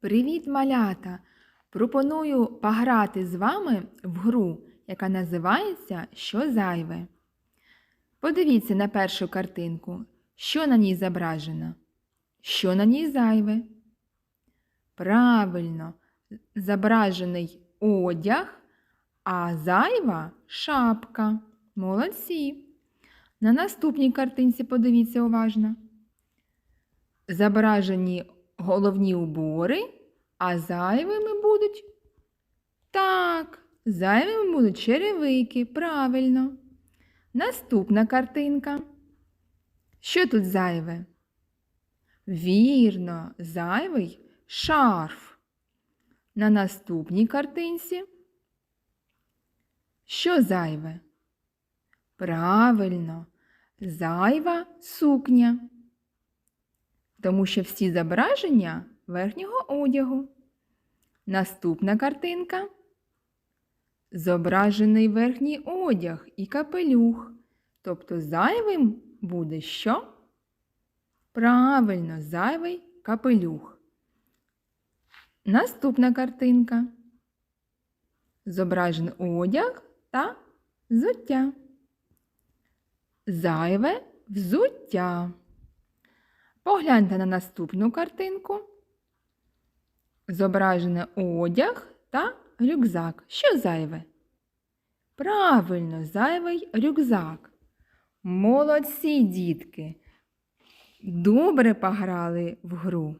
Привіт, малята! Пропоную пограти з вами в гру, яка називається Що зайве. Подивіться на першу картинку. Що на ній зображено? Що на ній зайве? Правильно, зображений одяг, а зайва шапка. Молодці. На наступній картинці подивіться уважно. Зображені головні убори, а зайвими будуть. Так, зайвими будуть черевики, правильно. Наступна картинка. Що тут зайве? Вірно, зайвий шарф. На наступній картинці. Що зайве? Правильно, зайва сукня тому що всі зображення верхнього одягу. Наступна картинка. Зображений верхній одяг і капелюх. Тобто зайвим буде що? Правильно, зайвий капелюх. Наступна картинка. Зображений одяг та взуття. Зайве взуття. Погляньте на наступну картинку. Зображене одяг та рюкзак. Що зайве? Правильно, зайвий рюкзак. Молодці, дітки. Добре пограли в гру.